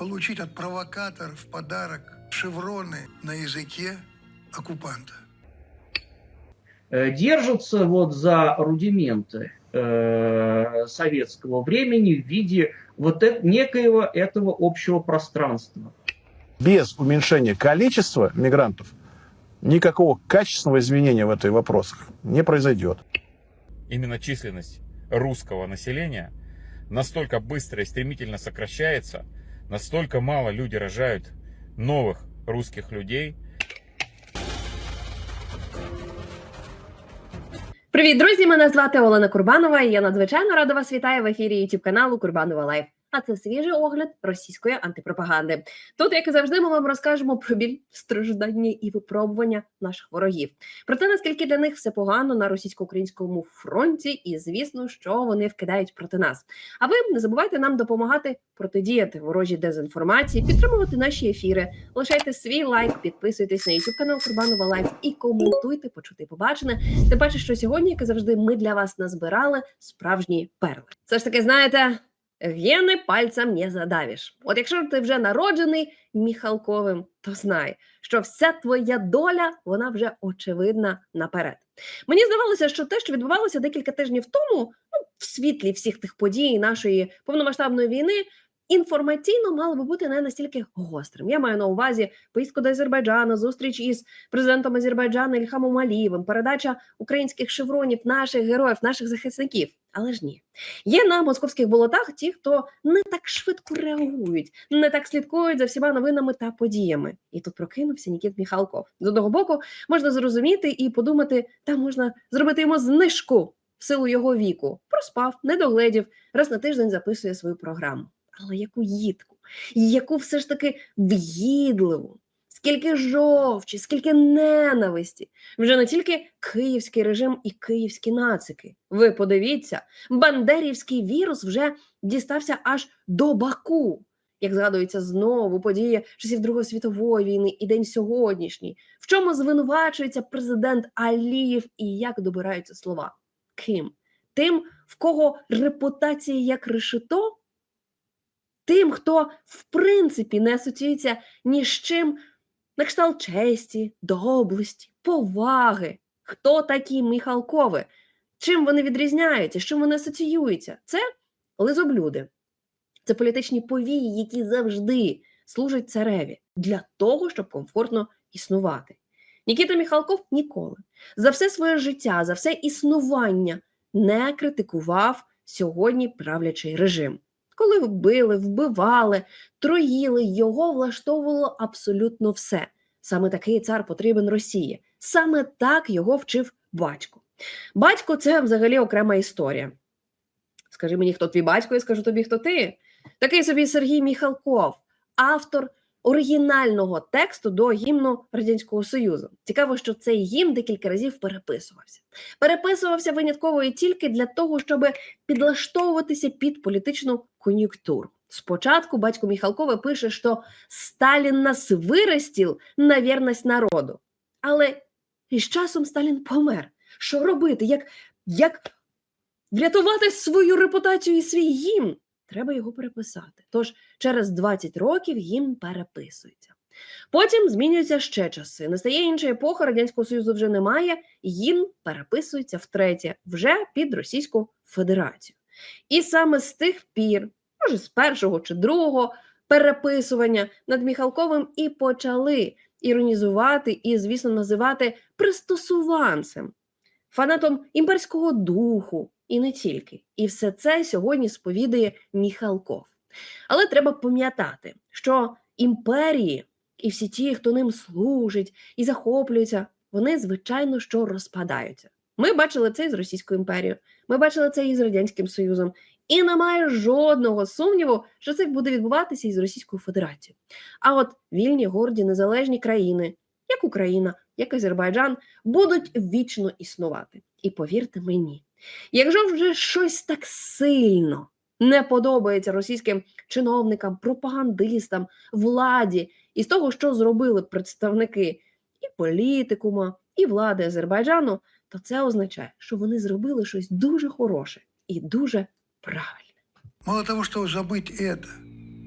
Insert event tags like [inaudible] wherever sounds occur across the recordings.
получить от провокаторов в подарок шевроны на языке оккупанта. э, держатся вот за рудименты э, советского времени в виде вот э- некоего этого общего пространства. без уменьшения количества мигрантов никакого качественного изменения в этой вопросах не произойдет. именно численность русского населения настолько быстро и стремительно сокращается, настолько мало люди рожают новых русских людей, Привіт, друзі! Мене звати Олена Курбанова. і Я надзвичайно рада вас вітаю в ефірі youtube каналу Курбанова Лайф. А це свіжий огляд російської антипропаганди. Тут, як і завжди, ми вам розкажемо про біль страждання і випробування наших ворогів. Про те, наскільки для них все погано на російсько-українському фронті, і звісно, що вони вкидають проти нас. А ви не забувайте нам допомагати протидіяти ворожій дезінформації, підтримувати наші ефіри. Лишайте свій лайк, підписуйтесь на youtube канал Курбанова Лайф і коментуйте, почути, побачене. Тим паче, що сьогодні, як і завжди, ми для вас назбирали справжні перли. Все ж таки, знаєте, гени пальцем не задавиш. От якщо ти вже народжений Міхалковим, то знай, що вся твоя доля вона вже очевидна наперед. Мені здавалося, що те, що відбувалося декілька тижнів тому, ну в світлі всіх тих подій нашої повномасштабної війни. Інформаційно мало би бути не настільки гострим. Я маю на увазі поїздку до Азербайджану, зустріч із президентом Азербайджану Ільхамом Алієвим, передача українських шевронів, наших героїв, наших захисників. Але ж ні, є на московських болотах ті, хто не так швидко реагують, не так слідкують за всіма новинами та подіями. І тут прокинувся Нікіт Міхалков. З одного боку можна зрозуміти і подумати, та можна зробити йому знижку в силу його віку. Проспав, не догледів, раз на тиждень записує свою програму. Але яку їдку, яку все ж таки в'їдливу, скільки жовчі, скільки ненависті. Вже не тільки київський режим і київські нацики. Ви подивіться, бандерівський вірус вже дістався аж до Баку. Як згадується знову події часів Другої світової війни і день сьогоднішній, в чому звинувачується президент Алієв і як добираються слова? Ким? Тим, в кого репутація як решето? Тим, хто в принципі не асоціюється ні з чим на кшталт честі, доблесті, поваги. Хто такі Міхалкови? Чим вони відрізняються? з Чим вони асоціюються? Це лизоблюди, це політичні повії, які завжди служать цареві для того, щоб комфортно існувати. Нікіта Міхалков ніколи за все своє життя, за все існування не критикував сьогодні правлячий режим. Коли вбили, вбивали, троїли, його влаштовувало абсолютно все. Саме такий цар потрібен Росії. Саме так його вчив батько. Батько це взагалі окрема історія. Скажи мені, хто твій батько, і скажу тобі, хто ти. Такий собі Сергій Міхалков, автор оригінального тексту до гімну Радянського Союзу. Цікаво, що цей гімн декілька разів переписувався. Переписувався винятково і тільки для того, щоб підлаштовуватися під політичну кон'юнктуру. Спочатку батько Міхалкова пише, що Сталін нас виростів на вірність народу. Але із часом Сталін помер. Що робити? Як, як врятувати свою репутацію і свій гімн? Треба його переписати. Тож через 20 років гімн переписується. Потім змінюються ще часи. Настає інша епоха, Радянського Союзу вже немає, гімн переписується втретє, вже під Російську Федерацію. І саме з тих пір, може, з першого чи другого переписування над Міхалковим і почали іронізувати і, звісно, називати пристосуванцем, фанатом імперського духу, і не тільки. І все це сьогодні сповідує Міхалков. Але треба пам'ятати, що імперії і всі ті, хто ним служить і захоплюються, вони, звичайно, що розпадаються. Ми бачили це і з Російською імперією, ми бачили це і з Радянським Союзом. І немає жодного сумніву, що це буде відбуватися і з Російською Федерацією. А от вільні, горді, незалежні країни, як Україна, як Азербайджан, будуть вічно існувати. І повірте мені, якщо вже щось так сильно не подобається російським чиновникам, пропагандистам, владі, і з того, що зробили представники і політикума, і влади Азербайджану, то це означає, що вони зробили щось дуже хороше і дуже правильне. Мало того, что забыть это,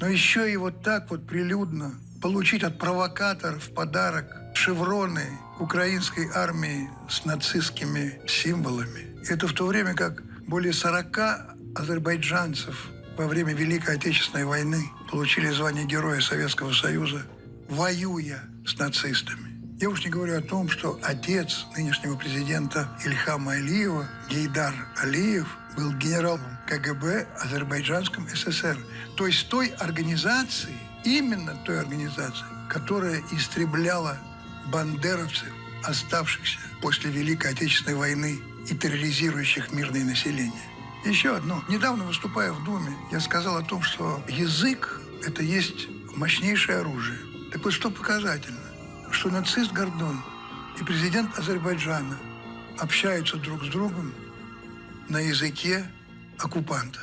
но еще и вот так вот прилюдно получить от провокаторов в подарок шевроны украинской армии с нацистскими символами. Это в то время как более 40 азербайджанцев во время Великой Отечественной войны получили звание Героя Советского Союза, воюя с нацистами. Я уж не говорю о том, что отец нынешнего президента Ильхама Алиева, Гейдар Алиев, был генералом КГБ Азербайджанском ССР. То есть той организации, именно той организации, которая истребляла бандеровцев, оставшихся после Великой Отечественной войны и терроризирующих мирное население. Еще одно. Недавно выступая в Думе, я сказал о том, что язык – это есть мощнейшее оружие. Так вот, что показательно, что нацист Гордон и президент Азербайджана общаются друг с другом на языке оккупанта,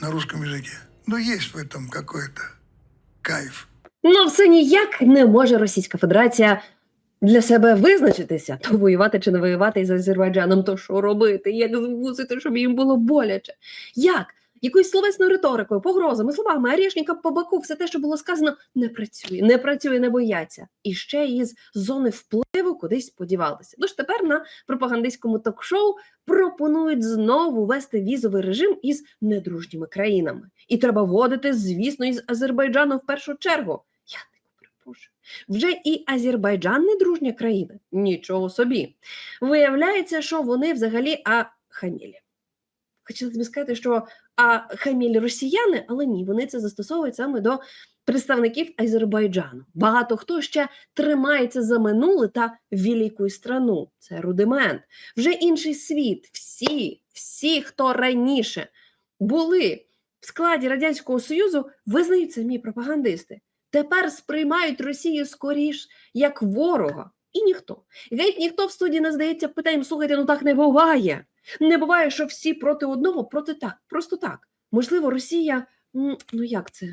на русском языке. Но есть в этом какой-то кайф. Ну, все ніяк не може Російська Федерація для себе визначитися, то воювати чи не воювати із Азербайджаном, то що робити, як змусити, щоб їм було боляче. Як? Якоюсь словесною риторикою, погрозами, словами, арішника по баку, все те, що було сказано, не працює, не працює, не бояться. І ще із зони впливу кудись подівалися. Тож тепер на пропагандистському ток-шоу пропонують знову вести візовий режим із недружніми країнами. І треба вводити, звісно, із Азербайджаном в першу чергу. Я не припущу. Вже і Азербайджан не дружня країна. Нічого собі. Виявляється, що вони взагалі а хамілі. Хотілося б сказати, що а хамілі росіяни, але ні, вони це застосовують саме до представників Азербайджану. Багато хто ще тримається за минуле та велику страну. Це рудимент. Вже інший світ. Всі, всі, хто раніше були в складі Радянського Союзу, визнають самі пропагандисти Тепер сприймають Росію скоріш як ворога. І ніхто. Геть ніхто в студії не здається питанням, слухайте, ну так не буває. Не буває, що всі проти одного, проти так, просто так. Можливо, Росія, м, ну як це?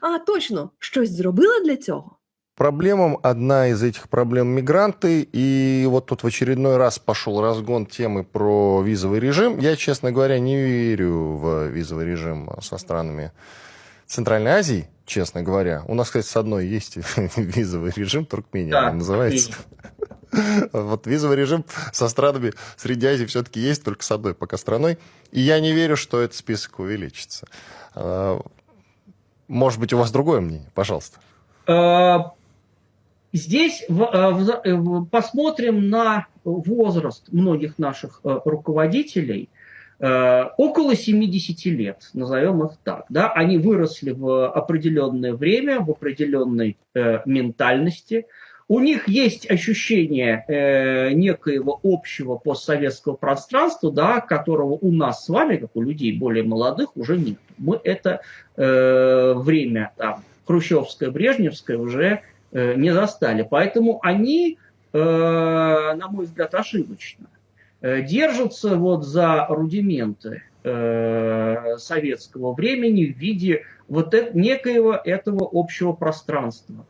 А, точно, щось зробила для цього. Проблемам одна из этих проблем мигранты. И вот тут в очередной раз пошел разгон темы про визовый режим. Я, честно говоря, не верю в визовый режим со странами Центральной Азии, честно говоря. У нас, кстати, с одной есть [laughs] визовый режим, Туркмения Да, называется. [laughs] Вот визовый режим со странами Средней Азии все-таки есть, только с одной пока страной. И я не верю, что этот список увеличится. А, Может быть, у вас другое мнение? Пожалуйста. Э, Здесь в- посмотрим на возраст многих наших э, руководителей. Э, Около 70 лет, назовем их так. Да? Они выросли в определенное время, в определенной э, ментальности. У них есть ощущение э, некоего общего постсоветского пространства, да, которого у нас с вами, как у людей более молодых, уже нет. Мы это э, время там, хрущевское, брежневское уже э, не застали. Поэтому они, э, на мой взгляд, ошибочно держатся вот за рудименты э, советского времени в виде вот э- некоего этого общего пространства.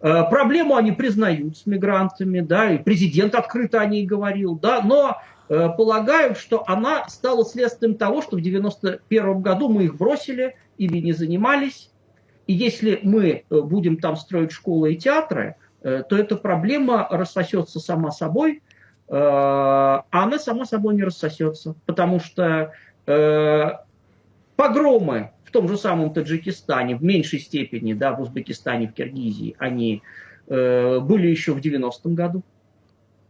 Э, Проблему они признают с мигрантами, да, и президент открыто о ней говорил, да, но э, полагают, что она стала следствием того, что в 91 году мы их бросили, ими не занимались, и если мы э, будем там строить школы и театры, э, то эта проблема рассосется сама собой, э, она сама собой не рассосется, потому что э, погромы в том же самом Таджикистане, в меньшей степени, да, в Узбекистане, в Киргизии, они э, были еще в 90-м году,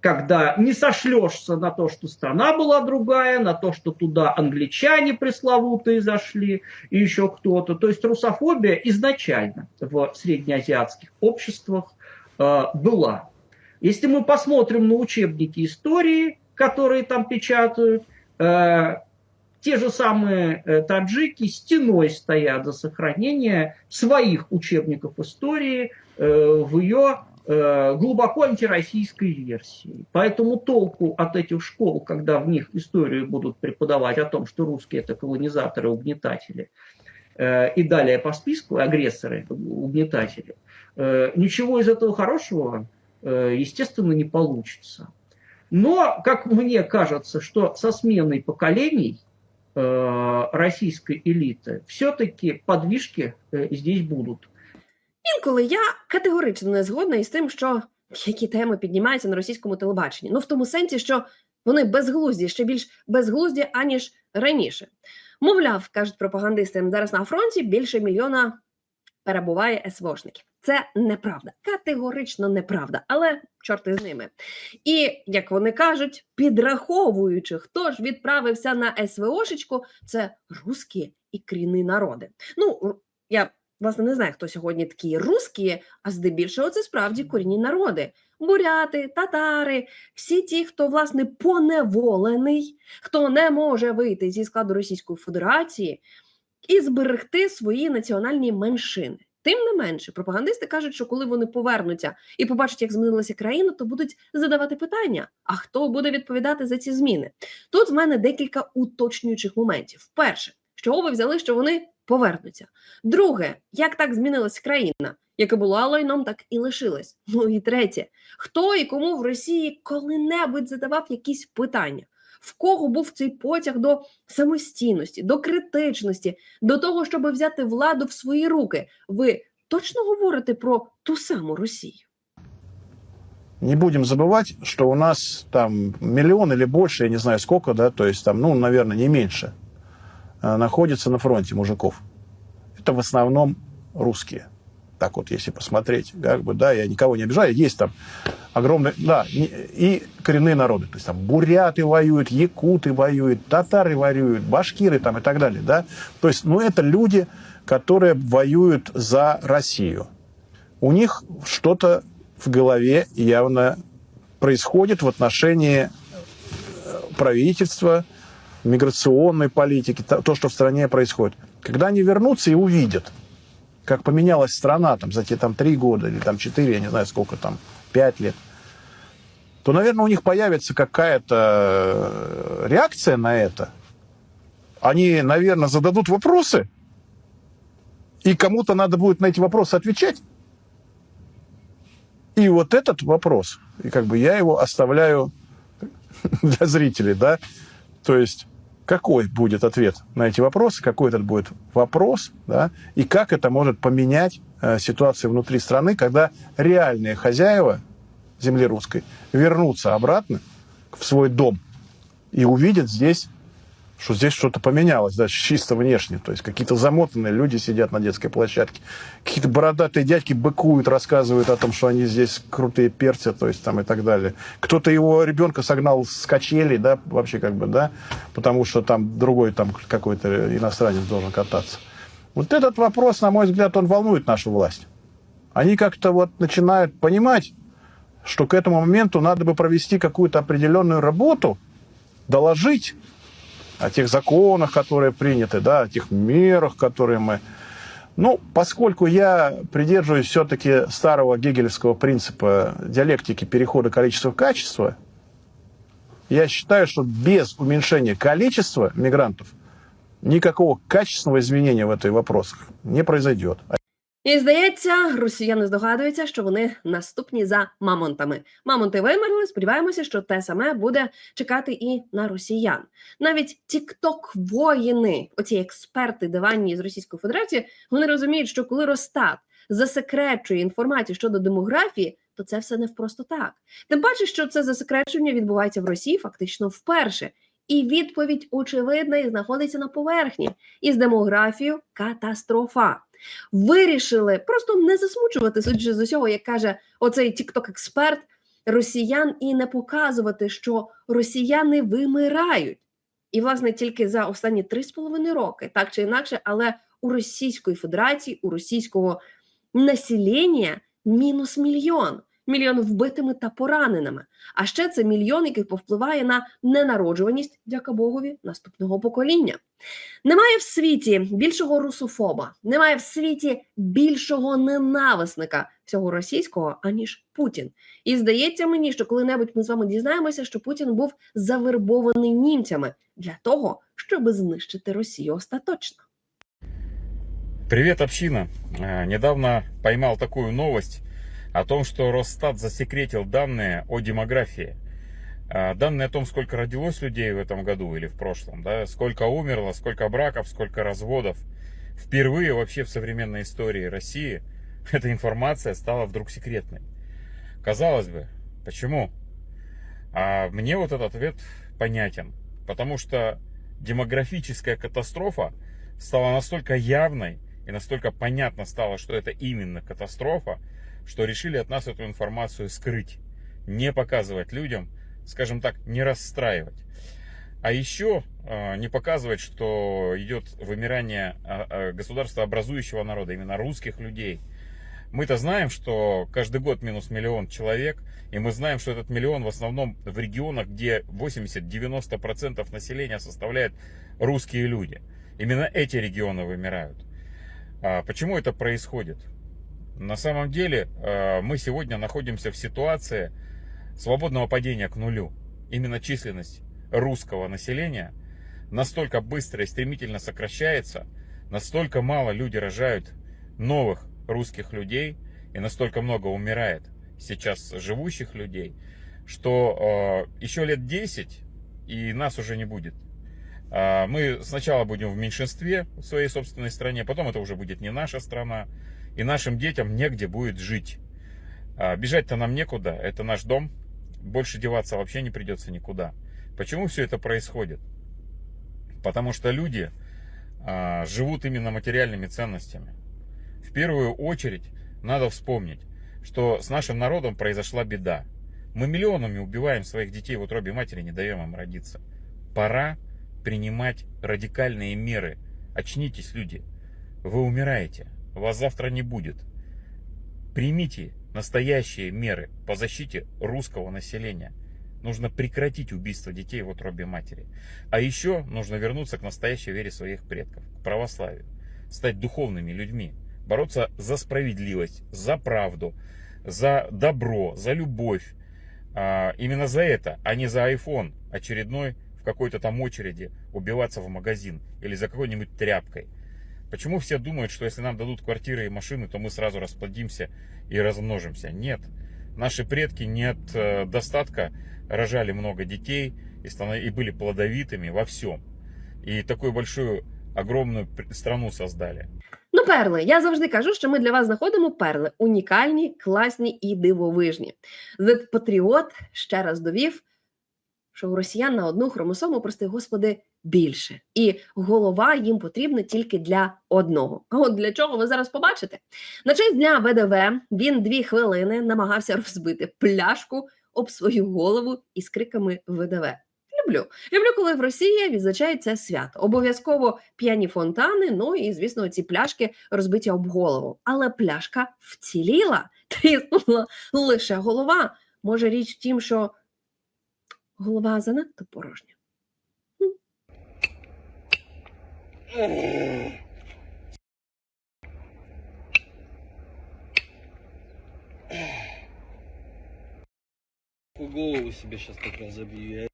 когда не сошлешься на то, что страна была другая, на то, что туда англичане пресловутые зашли, и еще кто-то. То есть русофобия изначально в среднеазиатских обществах э, была. Если мы посмотрим на учебники истории, которые там печатают, э, те же самые э, таджики стеной стоят за сохранение своих учебников истории э, в ее э, глубоко антироссийской версии. Поэтому толку от этих школ, когда в них историю будут преподавать о том, что русские это колонизаторы, угнетатели, э, и далее по списку агрессоры, угнетатели, э, ничего из этого хорошего, естественно, не получится. Но, как мне кажется, что со сменой поколений э, российской элиты, все-таки подвижки э, здесь будут. Інколи я категорично не згодна із тим, що які теми піднімаються на російському телебаченні. Ну в тому сенсі, що вони безглузді, ще більш безглузді, аніж раніше. Мовляв, кажуть пропагандисти, зараз на фронті більше мільйона перебуває СВОшників. Це неправда, категорично неправда, але чорти з ними. І як вони кажуть, підраховуючи, хто ж відправився на СВОшечку, це русські і кріни народи. Ну я власне не знаю, хто сьогодні такі русські, а здебільшого це справді корінні народи. Буряти, татари, всі ті, хто власне поневолений, хто не може вийти зі складу Російської Федерації і зберегти свої національні меншини. Тим не менше, пропагандисти кажуть, що коли вони повернуться і побачать, як змінилася країна, то будуть задавати питання: а хто буде відповідати за ці зміни? Тут в мене декілька уточнюючих моментів. Перше, чого ви взяли, що вони повернуться. Друге, як так змінилася країна, яка була лайном, так і лишилась. Ну і третє, хто і кому в Росії коли-небудь задавав якісь питання? В кого був цей потяг до самостійності, до критичності, до того, щоб взяти владу в свої руки? Ви точно говорите про ту саму Росію? Не будем забывать, что у нас там миллион или больше, я не знаю сколько, да, то есть там, ну, наверное, не меньше, э, находится на фронте мужиков. Это в основном русские. Так вот, если посмотреть, как бы, да, я никого не обижаю, есть там огромный, да, и коренные народы. То есть там буряты воюют, якуты воюют, татары воюют, башкиры там и так далее, да. То есть, ну, это люди, которые воюют за Россию. У них что-то в голове явно происходит в отношении э, правительства, миграционной политики, то, что в стране происходит. Когда они вернутся и увидят, как поменялась страна там, за те там, три года или там, четыре, я не знаю сколько там, пять лет, то, наверное, у них появится какая-то э, реакция на это. Они, наверное, зададут вопросы, и кому-то надо будет на эти вопросы отвечать. И вот этот вопрос, и как бы я его оставляю [laughs] для зрителей, да, то есть какой будет ответ на эти вопросы, какой этот будет вопрос, да, и как это может поменять э, ситуацию внутри страны, когда реальные хозяева земли русской вернутся обратно в свой дом и увидят здесь, что здесь что-то поменялось, да, чисто внешне. То есть какие-то замотанные люди сидят на детской площадке, какие-то бородатые дядьки быкуют, рассказывают о том, что они здесь крутые перцы, то есть там и так далее. Кто-то его ребенка согнал с качелей, да, вообще как бы, да, потому что там другой там какой-то иностранец должен кататься. Вот этот вопрос, на мой взгляд, он волнует нашу власть. Они как-то вот начинают понимать, что к этому моменту надо бы провести какую-то определенную работу, доложить о тех законах, которые приняты, да, о тех мерах, которые мы... Ну, поскольку я придерживаюсь все-таки старого гегелевского принципа диалектики перехода количества в качество, я считаю, что без уменьшения количества мигрантов никакого качественного изменения в этих вопросах не произойдет. І здається, росіяни здогадуються, що вони наступні за мамонтами. Мамонти вимерли. Сподіваємося, що те саме буде чекати і на росіян. Навіть тікток воїни, оці експерти диванні з Російської Федерації, вони розуміють, що коли Росстат засекречує інформацію щодо демографії, то це все не просто так. Тим паче, що це засекречення відбувається в Росії фактично вперше. І відповідь очевидна і знаходиться на поверхні. Із демографією катастрофа вирішили просто не засмучувати, судячи з усього, як каже оцей тікток-експерт росіян, і не показувати, що росіяни вимирають. І, власне, тільки за останні три з половиною роки, так чи інакше, але у Російської Федерації, у російського населення мінус мільйон. Мільйон вбитими та пораненими. А ще це мільйон, який повпливає на ненароджуваність, дяка Богові, наступного покоління. Немає в світі більшого русофоба, немає в світі більшого ненависника всього російського, аніж Путін. І здається мені, що коли-небудь ми з вами дізнаємося, що Путін був завербований німцями для того, щоб знищити Росію остаточно. Привет, община. Э, Недавно поймал такую новость о том, что Росстат засекретил данные о демографии. А, Данные о том, сколько родилось людей в этом году или в прошлом, да, сколько умерло, сколько браков, сколько разводов. Впервые вообще в современной истории России [laughs] эта информация стала вдруг секретной. Казалось бы, почему? А мне вот этот ответ понятен. Потому что демографическая катастрофа стала настолько явной и настолько понятно стало, что это именно катастрофа, что решили от нас эту информацию скрыть, не показывать людям, скажем так, не расстраивать. А еще э, не показывать, что идет вымирание э, э, государства образующего народа, именно русских людей. Мы-то знаем, что каждый год минус миллион человек, и мы знаем, что этот миллион в основном в регионах, где 80-90% населения составляют русские люди. Именно эти регионы вымирают. А почему это происходит? На самом деле э, мы сегодня находимся в ситуации свободного падения к нулю. Именно численность русского населения настолько быстро и стремительно сокращается, настолько мало люди рожают новых русских людей и настолько много умирает сейчас живущих людей, что э, еще лет 10 и нас уже не будет. А, Мы сначала будем в меньшинстве в своей собственной стране, потом это уже будет не наша страна, и нашим детям негде будет жить. А, Бежать-то нам некуда, это наш дом, больше деваться вообще не придется никуда. Почему все это происходит? Потому что люди а, живут именно материальными ценностями. В первую очередь надо вспомнить, что с нашим народом произошла беда. Мы миллионами убиваем своих детей в утробе матери, не даем им родиться. Пора принимать радикальные меры. Очнитесь, люди. Вы умираете. Вас завтра не будет. Примите настоящие меры по защите русского населения. Нужно прекратить убийство детей в утробе матери. А еще нужно вернуться к настоящей вере своих предков, к православию. Стать духовными людьми. Бороться за справедливость, за правду, за добро, за любовь. А, именно за это, а не за iPhone очередной в какой-то там очереди убиваться в магазин или за какой-нибудь тряпкой. Почему все думают, что если нам дадут квартиры и машины, то мы сразу расплодимся и размножимся? Нет. Наши предки не от э, достатка рожали много детей и, станов- и были плодовитыми во всем. И такую большую, огромную пр- страну создали. Ну, перли. Я завжди кажу, що ми для вас знаходимо перли унікальні, класні і дивовижні. Зет Патріот ще раз довів, що у росіян на одну хромосому, прости господи, більше. І голова їм потрібна тільки для одного. А от для чого ви зараз побачите? На честь дня ВДВ він дві хвилини намагався розбити пляшку об свою голову із криками ВДВ. Люблю. Люблю, коли в Росії відзначають це свято. Обов'язково п'яні фонтани, ну і, звісно, ці пляшки розбиті об голову. Але пляшка вціліла, тріснула лише голова. Може, річ в тім, що голова занадто порожня. Голову себе сейчас так разобью.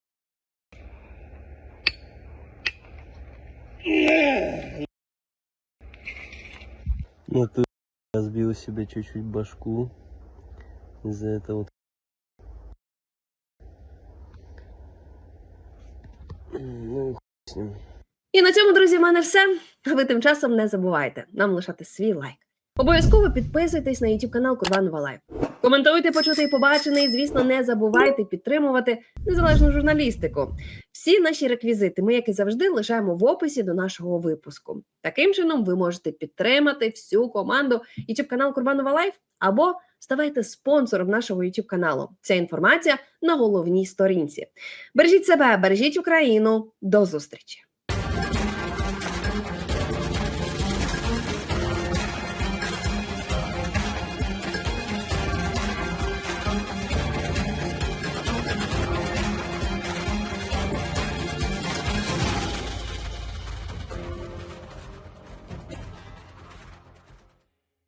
Ну ты разбил себе чуть-чуть башку. Из-за этого. Цьому, друзі, в мене все. Ви тим часом не забувайте нам лишати свій лайк. Обов'язково підписуйтесь на YouTube канал Курбанова Лайв. Коментуйте, почути і побачене, і, звісно, не забувайте підтримувати незалежну журналістику. Всі наші реквізити ми, як і завжди, лишаємо в описі до нашого випуску. Таким чином, ви можете підтримати всю команду YouTube канал Курбанова Лайв або ставайте спонсором нашого YouTube каналу. Ця інформація на головній сторінці. Бережіть себе, бережіть Україну. До зустрічі!